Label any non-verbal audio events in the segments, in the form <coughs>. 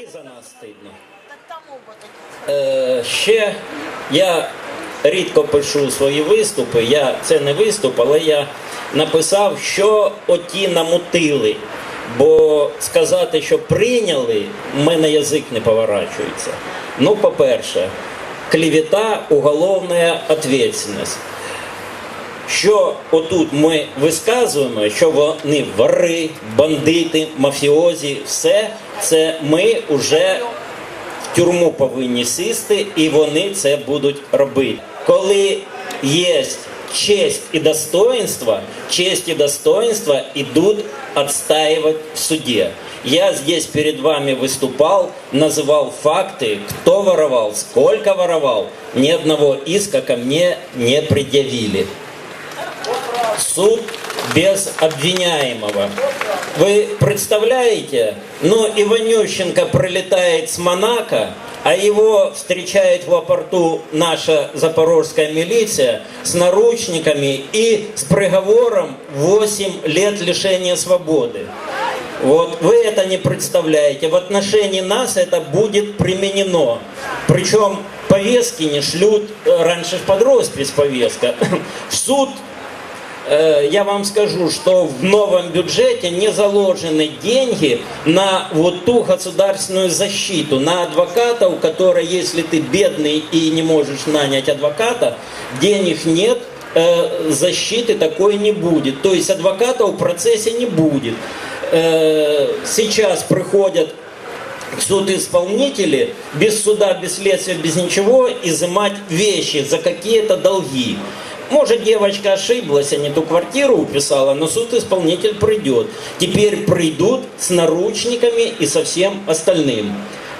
І за нас стидно. Е, ще я рідко пишу свої виступи. Я це не виступ, але я написав, що оті намутили. Бо сказати, що прийняли, в мене язик не поворачується. Ну, по-перше, клевета, уголовна відповідальність. Що отут ми висказуємо, що вони вори, бандити, мафіозі, все це ми вже в тюрму повинні сісти, і вони це будуть робити. Коли є честь і достоинство, честь і достоинство идут отстаивать в суде. Я здесь перед вами выступал, называл факты, кто воровал, сколько воровал. Ни одного иска ко мне не предъявили суд без обвиняемого. Вы представляете, ну Иванющенко прилетает с Монако, а его встречает в аэропорту наша запорожская милиция с наручниками и с приговором 8 лет лишения свободы. Вот вы это не представляете. В отношении нас это будет применено. Причем повестки не шлют, э, раньше под роспись повестка. <clears throat> В суд я вам скажу, что в новом бюджете не заложены деньги на вот ту государственную защиту, на адвоката, у если ты бедный и не можешь нанять адвоката, денег нет, э, защиты такой не будет. То есть адвоката в процессе не будет. Э, Сейчас приходят суд исполнители без суда, без следствия, без ничего изымать вещи за какие-то долги. Может, девочка ошиблась, а не ту квартиру уписала, но суд исполнитель придет. Теперь придут с наручниками и со всем остальным.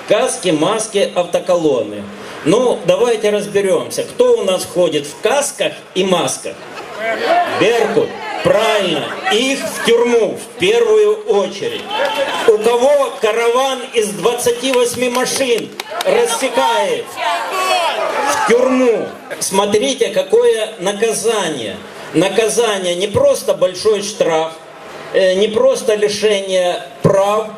Каски, маски, автоколонны. Ну, давайте разберемся, кто у нас ходит в касках и масках. Беркут. Правильно. Их в тюрьму в первую очередь. У кого караван из 28 машин рассекает в тюрьму. Смотрите, какое наказание. Наказание не просто большой штраф, э, не просто лишение прав,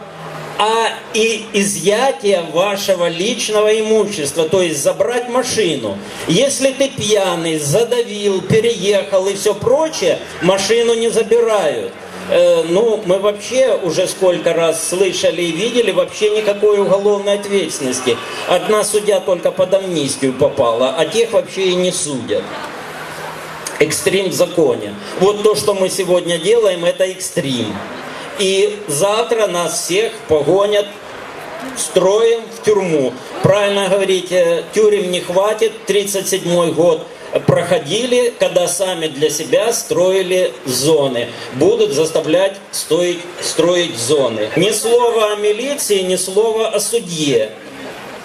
а и изъятие вашего личного имущества, то есть забрать машину. Если ты пьяный, задавил, переехал и все прочее, машину не забирают. Э, ну, мы вообще уже сколько раз слышали и видели, вообще никакой уголовной ответственности. Одна судья только под амнистию попала, а тех вообще и не судят. Экстрим в законе. Вот то, что мы сегодня делаем, это экстрим. И завтра нас всех погонят строим в тюрьму. Правильно говорите, тюрем не хватит. 37 год проходили, когда сами для себя строили зоны. Будут заставлять стоить, строить зоны. Ни слова о милиции, ни слова о судье.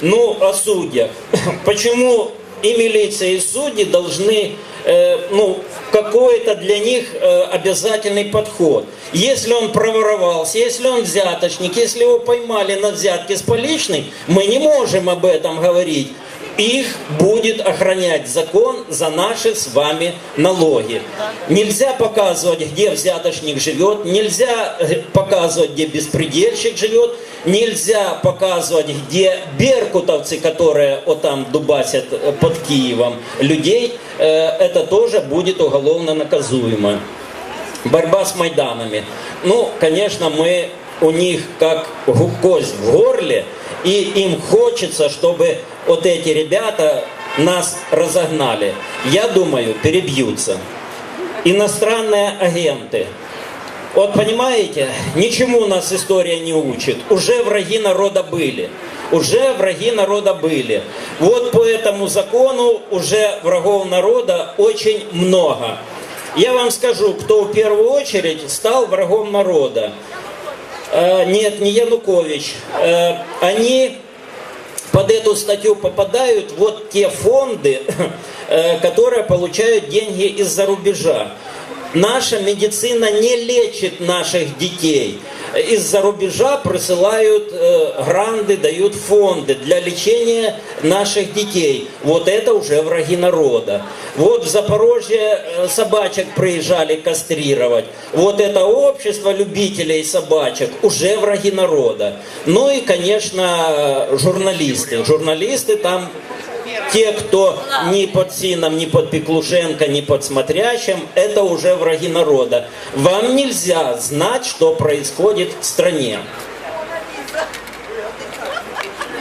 Ну, о судьях. <coughs> Почему и милиция, и судьи должны, э, ну, какой-то для них э, обязательный подход. Если он проворовался, если он взяточник, если его поймали на взятке с поличной, мы не можем об этом говорить. Их будет охранять закон за наши с вами налоги. Нельзя показывать, где взяточник живет, нельзя э, показывать, где беспредельщик живет, нельзя показывать, где беркутовцы, которые вот там дубасят э, под Киевом людей, э, это тоже будет уголовно наказуемо. Борьба с Майданами. Ну, конечно, мы у них как кость в горле, и им хочется, чтобы вот эти ребята нас разогнали. Я думаю, перебьются. Иностранные агенты. Вот понимаете, ничему нас история не учит. Уже враги народа были. Уже враги народа были. Вот по этому закону уже врагов народа очень много. Я вам скажу, кто в первую очередь стал врагом народа. Э, Нет, не Янукович. Э, Они под эту статью попадают вот те фонды, <clears throat> э, которые получают деньги из-за рубежа. Наша медицина не лечит наших детей. из-за рубежа присылают э, гранды, дают фонды для лечения наших детей. Вот это уже враги народа. Вот в Запорожье э, собачек приезжали кастрировать. Вот это общество любителей собачек уже враги народа. Ну и, конечно, журналисты. Журналисты там те, кто ни под Сином, ни под Пеклушенко, ни под Смотрящим, это уже враги народа. Вам нельзя знать, что происходит в стране.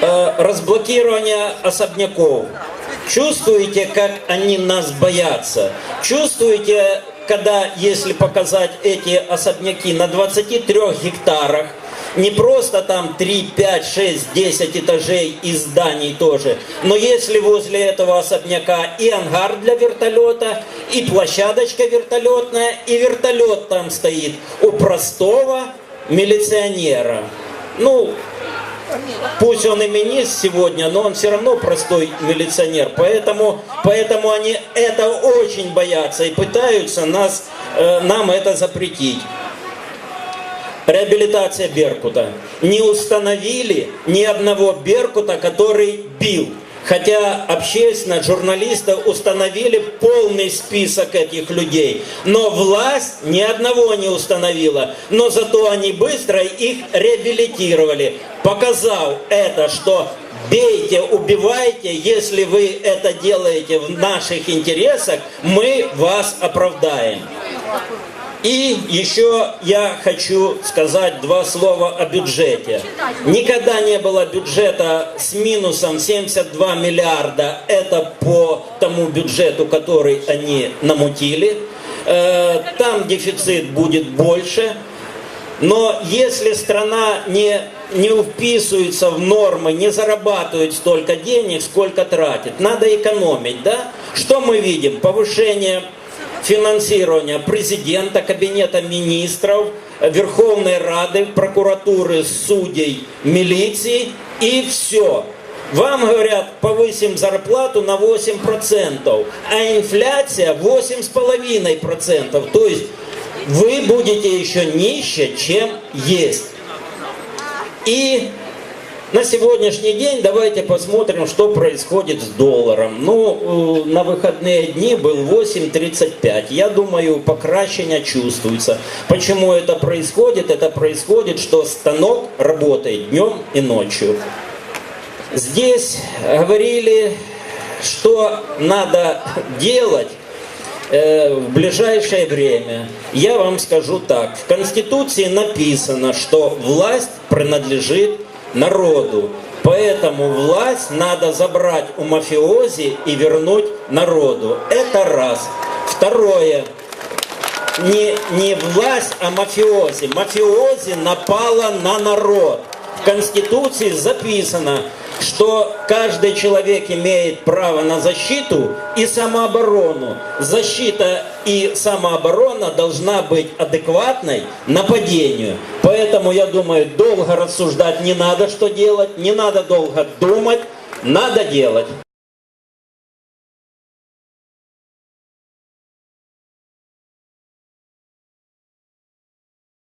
Э, Разблокирование особняков. Чувствуете, как они нас боятся? Чувствуете, когда, если показать эти особняки на 23 гектарах, не просто там 3, 5, 6, 10 этажей и зданий тоже, но если возле этого особняка и ангар для вертолета, и площадочка вертолетная, и вертолет там стоит у простого милиционера. Ну, Пусть он и министр сегодня, но он все равно простой милиционер. Поэтому, поэтому они это очень боятся и пытаются нас, э, нам это запретить. Реабилитация Беркута. Не установили ни одного Беркута, который бил. Хотя общественность, журналисты установили полный список этих людей. Но власть ни одного не установила. Но зато они быстро их реабилитировали. Показав это, что бейте, убивайте, если вы это делаете в наших интересах, мы вас оправдаем. И еще я хочу сказать два слова о бюджете. Никогда не было бюджета с минусом 72 миллиарда. Это по тому бюджету, который они намутили. Э, Там дефицит будет больше. Но если страна не, не вписывается в нормы, не зарабатывает столько денег, сколько тратит, надо экономить, да? Что мы видим? Повышение финансирования президента, кабинета министров, Верховной Рады, прокуратуры, судей, милиции и все. Вам говорят, повысим зарплату на 8%, а инфляция 8,5%. То есть вы будете еще ниже, чем есть. И на сегодняшний день давайте посмотрим, что происходит с долларом. Ну, э, на выходные дни был 8.35. Я думаю, покращение чувствуется. Почему это происходит? Это происходит, что станок работает днем и ночью. Здесь говорили, что надо делать э, в ближайшее время. Я вам скажу так. В Конституции написано, что власть принадлежит народу. Поэтому власть надо забрать у мафиози и вернуть народу. Это раз. Второе. Не, не власть, а мафиози. Мафиози напала на народ. В Конституции записано, что каждый человек имеет право на защиту и самооборону. Защита и самооборона должна быть адекватной нападению. Поэтому, я думаю, долго рассуждать не надо, что делать, не надо долго думать, надо делать.